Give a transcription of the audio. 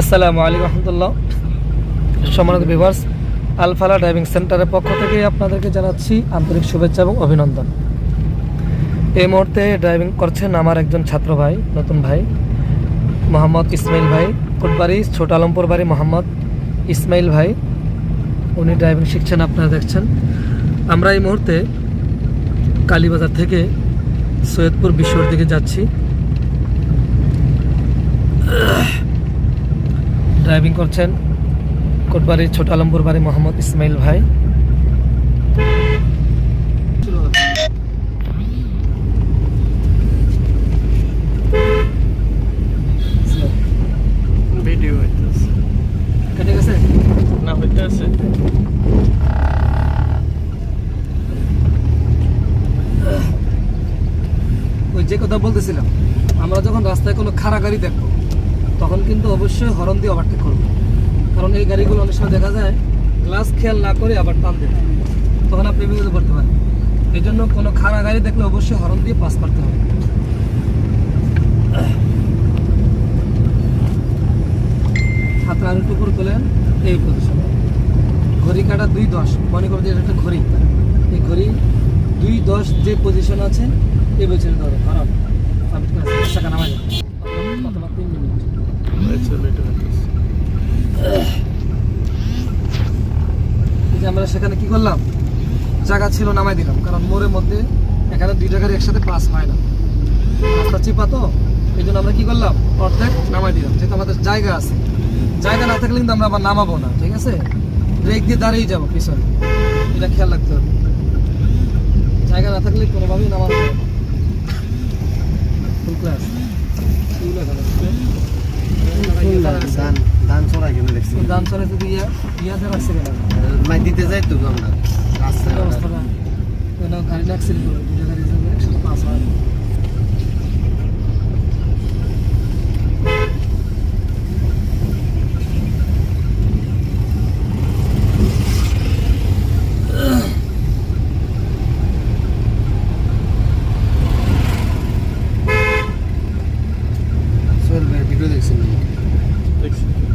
আসসালামু আলাইকুম রহমতুল্লাহ। সম্মানিত ভিভার্স আলফালা ড্রাইভিং সেন্টারের পক্ষ থেকে আপনাদেরকে জানাচ্ছি আন্তরিক শুভেচ্ছা এবং অভিনন্দন। এই মুহূর্তে ড্রাইভিং করছেন আমার একজন ছাত্র ভাই, নতুন ভাই, মোহাম্মদ ইসমাইল ভাই, কোটবাড়ি, ছোট আলমপুর বাড়ি, মোহাম্মদ ইসমাইল ভাই। উনি ড্রাইভিং শিখছেন, আপনারা দেখছেন। আমরা এই মুহূর্তে কালীবাজার থেকে সৈয়দপুর বিশ্বর দিকে যাচ্ছি। ড্রাইভিং করছেন। কোটবাড়ির ছোট আলমপুর বাড়ি মোহাম্মদ ইসমাইল ভাই। ভিডিও হইতেছে কেটে গেছে না হইতেছে ওই যে কথা বলতেছিলাম আমরা যখন রাস্তায় কোনো খাড়া গাড়ি দেখব তখন কিন্তু অবশ্যই হরন দিয়ে ওভারটেক করব। কারণ এই গাড়িগুলো অনেক সময় দেখা যায় গ্লাস খেয়াল না করে আবার টান দেয়। তখন আপনি বিপদে পড়তে পারেন। এই জন্য কোনো খারাপ গাড়ি দেখলে অবশ্যই হরন দিয়ে পাস করতে হবে। হাতে আর একটু করে তোলেন, এই পজিশনে ঘড়ি কাটা দুই দশ, মনে করো যে এটা একটা ঘড়ি। এই ঘড়ি দুই দশ যে পজিশন আছে, এই পজিশনে ধরো। খারাপ টাকা নামাই যাবে অথবা তিন মিনিট। আমরা সেখানে কি করলাম? জায়গা ছিল, নামাই দিলাম। কারণ মোড়ের মধ্যে এখানে দুইটা গাড়ি একসাথে পাস হয় না। রাস্তা চিপা তো, এই জন্য আমরা কি করলাম? অর্ধেক নামাই দিলাম। যেহেতু আমাদের জায়গা আছে। জায়গা না থাকলে কিন্তু আমরা আবার নামাবো না, ঠিক আছে? ব্রেক দিয়ে দাঁড়িয়ে যাব পিছনে। এটা খেয়াল রাখতে হবে। জায়গা না থাকলে কোনোভাবেই নামানো যাবে ফুল ক্লাস ধান ধান চড়া কেন দেখছি ধান চড়াইতে তো ইয়া ইয়াদের অ্যাক্সিডেন্ট মাই দিতে যাই তো আমরা রাস্তায় অবস্থাটা গাড়ি অ্যাক্সিডেন্ট হলো দুটো গাড়ি একসাথে পাস হয় চলবে ভিডিও দেখছেন Thanks.